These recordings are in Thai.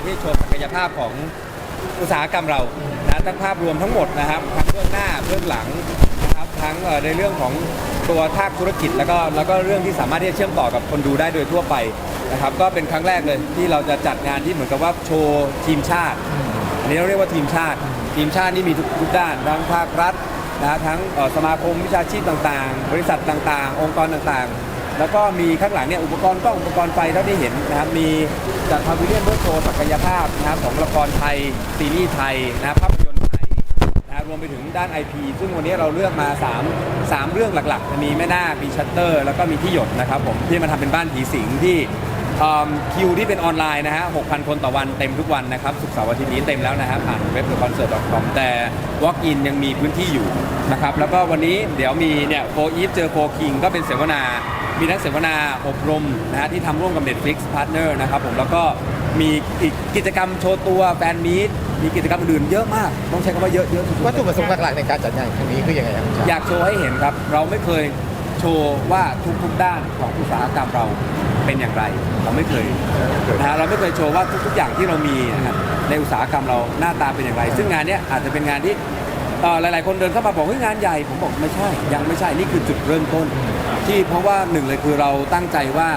านที่โชว์ศักยภาพของอุตสาหกรรมเรานะทั้งภาพรวมทั้งหมดนะครับทั้งเบื้องหน้าเบื้องหลังนะครับทั้งในเรื่องของตัวภาคธุรกิจแล้วก็แล้วก็เรื่องที่สามารถที่จะเชื่อมต่อกับคนดูได้โดยทั่วไปนะครับก็เป็นครั้งแรกเลยที่เราจะจัดงานที่เหมือนกับว่าโชว์ทีมชาติ อันนี้เราเรียกว่าทีมชาติ ทีมชาตินี่มีทุกทุกด้านทั้งภาครัฐนะทั้งสมาคมวิชาชีพต่างๆ บริษัทต่างๆ องค์กรต่างๆ แล้วก็มีข้างหลังเนี่ยอุปกรณ์กล้องอุปกรณ์ไฟเท่าที่เห็นนะครับมีจัดพาวิเลียนเพื่อโชว์ศักยภาพนะครับของละครไทยซีรีส์ไทยนะครับภาพยนตร์ไทยนะครับรวมไปถึงด้าน IP ซึ่งวันนี้เราเลือกมา 3 3 เรื่องหลักๆ มีแม่นาคมีชัตเตอร์ แล้วก็มีที่หยดนะครับผมที่มาทำเป็นบ้านผีสิงที่ คิวที่เป็นออนไลน์นะฮะ 6,000 คนต่อวันเต็มทุกวันนะครับ สุกร์เสาร์อาทิตย์นี้เต็มแล้วนะฮะ ผ่านเว็บ concert.com แต่ walk in ยังมีพื้นที่อยู่นะครับ แล้วก็วันนี้เดี๋ยวมีเนี่ยโฟอีฟเจอโฟคิงก็เป็นเสวนา มีนักเสวนาอบรมนะฮะที่ทำร่วมกับ Netflix Partner นะครับผม แล้วก็มีอีกกิจกรรมโชว์ตัวแฟนมีตมีกิจกรรมอื่นเยอะมาก ต้องใช้คำว่าเยอะเยอะสุดๆ วัตถุประสงค์หลักๆในการจัดงานครั้งนี้คือยังไงครับอยากโชว์ให้เห็นครับ เราไม่เคยโชว์ว่าทุกๆด้านของอุตสาหกรรมเรา เป็นอย่างไรเราไม่เคยนะฮะเราไม่เคยโชว์ว่าทุก ๆ อย่างที่เรามีนะครับในอุตสาหกรรมเราหน้าตาเป็นอย่างไร ซึ่งงานเนี้ยอาจจะเป็นงานที่เอ่อหลาย ๆ คนเดินเข้ามาบอกเฮ้ยงานใหญ่ผมบอกไม่ใช่ ยังไม่ใช่นี่คือจุดเริ่มต้น ที่เพราะว่าหนึ่งเลยคือเราตั้งใจว่า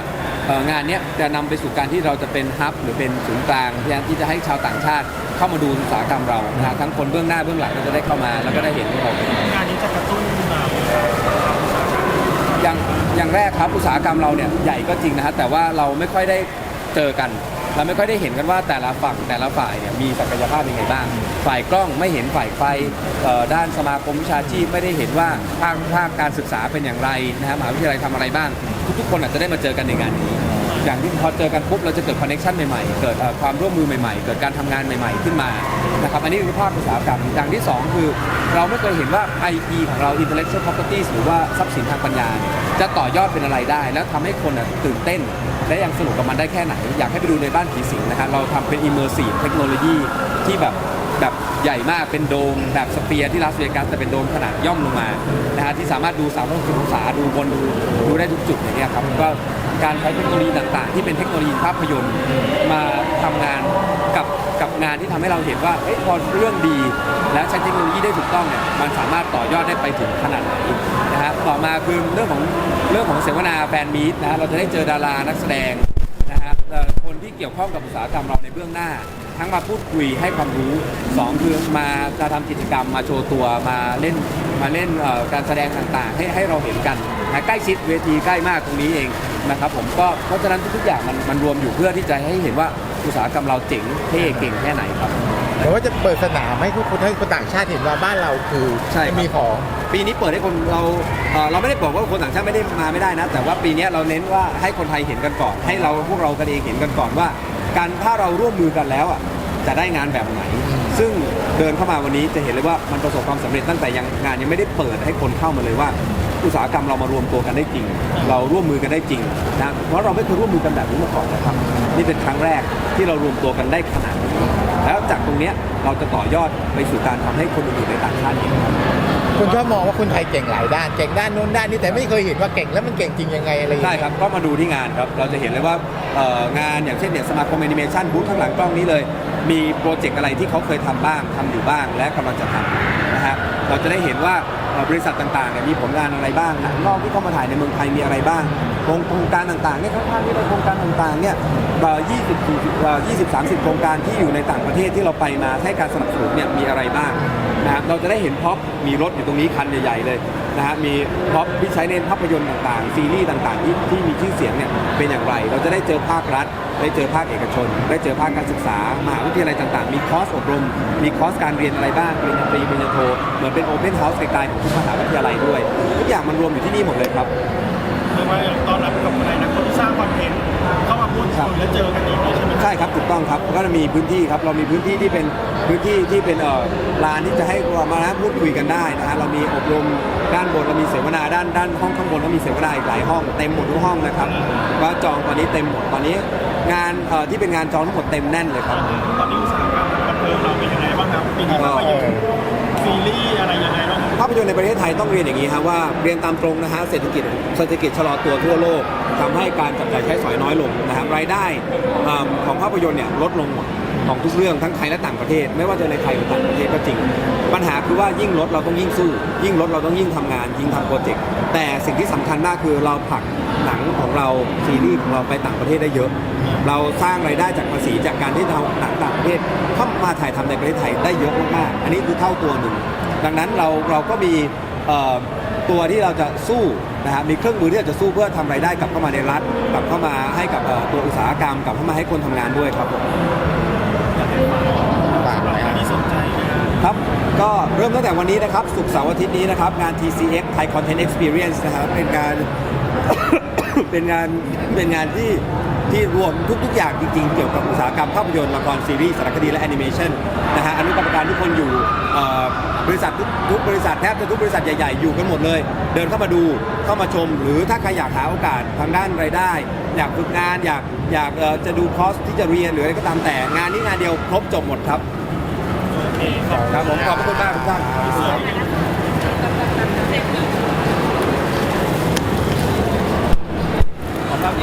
เอ่องานเนี้ยจะนำไปสู่การที่เราจะเป็นฮับหรือเป็นศูนย์กลางที่จะให้ชาวต่างชาติเข้ามาดูอุตสาหกรรมเรานะฮะทั้งคนเบื้องหน้าเบื้องหลังก็จะได้เข้ามาแล้วก็ได้เห็นของงานนี้จะกระตุ้นมา อย่างแรกครับอุตสาหกรรมเราเนี่ยใหญ่ก็จริงนะฮะแต่ว่าเราไม่ค่อยได้เจอกัน เราไม่ค่อยได้เห็นกันว่าแต่ละฝั่งแต่ละฝ่ายเนี่ยมีศักยภาพยังไงบ้าง ฝ่ายกล้องไม่เห็นฝ่ายไฟด้านสมาคมวิชาชีพไม่ได้เห็นว่าภาคภาคการศึกษาเป็นอย่างไรนะฮะมหาวิทยาลัยทำอะไรบ้าง ทุกๆ คนอาจจะได้มาเจอกันในงานนี้ อย่างที่พอเจอกันปุ๊บเราจะเกิดคอนเนคชันใหม่ๆ เกิดความร่วมมือใหม่ๆ เกิดการทำงานใหม่ๆ ขึ้นมานะครับอันนี้คือภาคอุตสาหกรรมอย่างที่สองคือ เราไม่เคยเห็นว่า IP ของเรา intellectual property หรือว่าทรัพย์สินทางปัญญา จะต่อยอดเป็นอะไรได้ แล้วทำให้คนตื่นเต้น และยังสนุกกับมันได้แค่ไหน อยากให้ไปดูในบ้านผีสิงนะครับเราทำเป็น immersive เทคโนโลยีที่แบบ แบบใหญ่มากเป็นโดมแบบสเปียร์ที่ลาสเวกัสแต่เป็นโดมขนาดย่อมลงมานะฮะที่สามารถดู360องศาดูบนดูดูได้ทุกจุดอย่างเงี้ยครับก็การใช้เทคโนโลยีต่างๆ ที่เป็นเทคโนโลยีภาพยนตร์มาทำงานกับกับงานที่ทำให้เราเห็นว่าเอ้ยพอเรื่องดี แล้วใช้เทคโนโลยีได้ถูกต้องเนี่ยมันสามารถต่อยอดได้ไปถึงขนาดไหนนะฮะต่อมาคือเรื่องของเรื่องของเสวนาแฟนมีตนะฮะเราจะได้เจอดารานักแสดงนะครับเอ่อคนที่เกี่ยวข้องกับอุตสาหกรรมเราในเบื้องหน้าทั้งมาพูดคุยให้ความรู้สองคือมาจะทำกิจกรรมมาโชว์ตัวมาเล่นมาเล่นเอ่อการแสดงต่างๆ ให้ให้เราเห็นกันนะใกล้ชิดเวทีใกล้มากตรงนี้เองนะครับผมก็เพราะฉะนั้นทุกๆอย่างมันมันรวมอยู่เพื่อที่จะให้เห็นว่าอุตสาหกรรมเราเจ๋งเท่เก่งแค่ไหนครับ แต่ว่าจะเปิดสนามให้ทุกคนให้คนต่างชาติเห็นว่าบ้านเราคือใช่ครับ มีของ ปีนี้เปิดให้คนเราเอ่อเราไม่ได้บอกว่าคนต่างชาติไม่ได้มาไม่ได้นะ แต่ว่าปีนี้เราเน้นว่าให้คนไทยเห็นกันก่อน ให้เราพวกเรากันเองเห็นกันก่อนว่า การถ้าเราร่วมมือกันแล้วอะจะได้งานแบบไหน ซึ่งเดินเข้ามาวันนี้จะเห็นเลยว่ามันประสบความสำเร็จตั้งแต่ยังงานยังไม่ได้เปิดให้คนเข้ามาเลยว่า อุตสาหกรรมเรามารวมตัวกันได้จริง เราร่วมมือกันได้จริงนะเพราะเราไม่เคยร่วมมือกันแบบนี้มาก่อนนะครับ นี่เป็นครั้งแรกที่เรารวมตัวกันได้ขนาดนี้ แล้วจากตรงเนี้ยเราจะต่อยอดไปสู่การทำให้คนอื่นๆในต่างชาติเห็นครับคนชอบมองว่าคนไทยเก่งหลายด้าน เก่งด้านโน้นด้านนี้แต่ไม่เคยเห็นว่าเก่งแล้วมันเก่งจริงยังไงอะไรอย่างใช่เงี้ย ครับ ก็มาดูที่งานครับ เราจะเห็นเลยว่าเอ่องานอย่างเช่นเนี่ยสมาคมแอนิเมชันบูธข้างหลังกล้องนี้เลย มีโปรเจกต์อะไรที่เขาเคยทำบ้างทำอยู่บ้างและกำลังจะทำนะฮะ เราจะได้เห็นว่าเอ่อบริษัทต่างๆเนี่ยมีผลงานอะไรบ้างหนังนอกที่เข้ามาถ่ายในเมืองไทยมีอะไรบ้างโครงโครงการต่างๆเนี่ยข้างๆนี่เลยโครงการต่างๆเนี่ยเอ่อ20 40เอ่อ20 30โครงการที่อยู่ในต่างประเทศที่เราไปมาให้การสนับสนุนเนี่ยมีอะไรบ้างนะครับเราจะได้เห็นพ็อปมีรถอยู่ตรงนี้คันใหญ่ๆเลยนะฮะมีพ็อปที่ใช้ในภาพยนตร์ต่างๆ ซีรีส์ต่างๆที่ที่มีชื่อเสียงเนี่ยเป็นอย่างไร เราจะได้เจอภาครัฐ ได้เจอภาคเอกชน ได้เจอภาคการศึกษามหาวิทยาลัยต่างๆ มีคอร์สอบรม มีคอร์สการเรียนอะไรบ้างปริญญาตรีปริญญาโทเหมือนเป็นโอเพนเฮาส์ไกลๆของทุกมหาวิทยาลัยด้วย ทุกอย่างมันรวมอยู่ที่นี่หมดเลยครับเรียกว่าตอนรับกับอะไรนะคนที่สร้างคอนเทนต์เข้ามาพูดคุยและเจอกันเองเลยใช่ไหมใช่ครับถูกต้องครับก็จะมีพื้นที่ครับเรามีพื้นที่ที่เป็นพื้นที่ที่เป็นเอ่อลานที่จะให้เรามาพูดคุยกันได้นะฮะเรามีอบรมด้านบนเรามีเสวนาด้านด้านห้องข้างบนก็มีเสวนาอีกหลายห้องเต็มหมดทุกห้องนะครับก็จองตอนนี้เต็มหมดตอนนี้ งานเอ่อที่เป็นงานจองทั้งหมดเต็มแน่นเลยครับตอนนี้อุตสาหกรรมบันเทิงเราเป็นยังไงบ้างครับปีนี้ภาพยนตร์ซีรีส์อะไรยังไงบ้างครับภาพยนตร์ในประเทศไทยต้องเรียนอย่างนี้ครับว่าเรียนตามตรงนะฮะเศรษฐกิจเศรษฐกิจชะลอตัวทั่วโลกทำให้การจับจ่ายใช้สอยน้อยลงนะครับรายได้เอิ่มของภาพยนตร์เนี่ยลดลงของทุกเรื่องทั้งไทยและต่างประเทศ ไม่ว่าจะในไทยหรือต่างประเทศก็จริง ปัญหาคือว่ายิ่งลดเราต้องยิ่งสู้ ยิ่งลดเราต้องยิ่งทำงาน ยิ่งทำโปรเจกต์แต่สิ่งที่สำคัญมากคือเราผลักหนังของเราซีรีส์ของเราไปต่างประเทศได้เยอะ เราสร้างรายได้จากภาษีจากการที่เราหนังต่างประเทศเข้ามาถ่ายทำในประเทศไทยได้เยอะมากๆอันนี้คือเท่าตัวหนึ่ง ดังนั้นเราเราก็มีเอ่อตัวที่เราจะสู้นะฮะมีเครื่องมือที่เราจะสู้เพื่อทำรายได้กลับเข้ามาในรัฐกลับเข้ามาให้กับเอ่อตัวอุตสาหกรรมกลับเข้ามาให้คนทำงานด้วยครับผมฝากสำหรับนะใครที่สนใจงานครับ ก็เริ่มตั้งแต่วันนี้นะครับศุกร์เสาร์อาทิตย์นี้นะครับ งาน TCX Thai Content Experience นะครับเป็นงานเป็นงานเป็นงานที่ ที่รวมทุก ๆ อย่างจริง ๆ เกี่ยวกับอุตสาหกรรมภาพยนตร์ละครซีรีส์สารคดีและแอนิเมชันนะฮะอนุกรรมการทุกคนอยู่บริษัททุกบริษัทแทบจะทุกบริษัทใหญ่ ๆ อยู่กันหมดเลย เดินเข้ามาดูเข้ามาชม หรือถ้าใครอยากหาโอกาสทางด้านรายได้ อยากฝึกงานอยากอยากจะดูคอร์สที่จะเรียนหรืออะไรก็ตามแต่งานนี้งานเดียวครบจบหมดครับครับผมขอบคุณมากทุกท่ครับ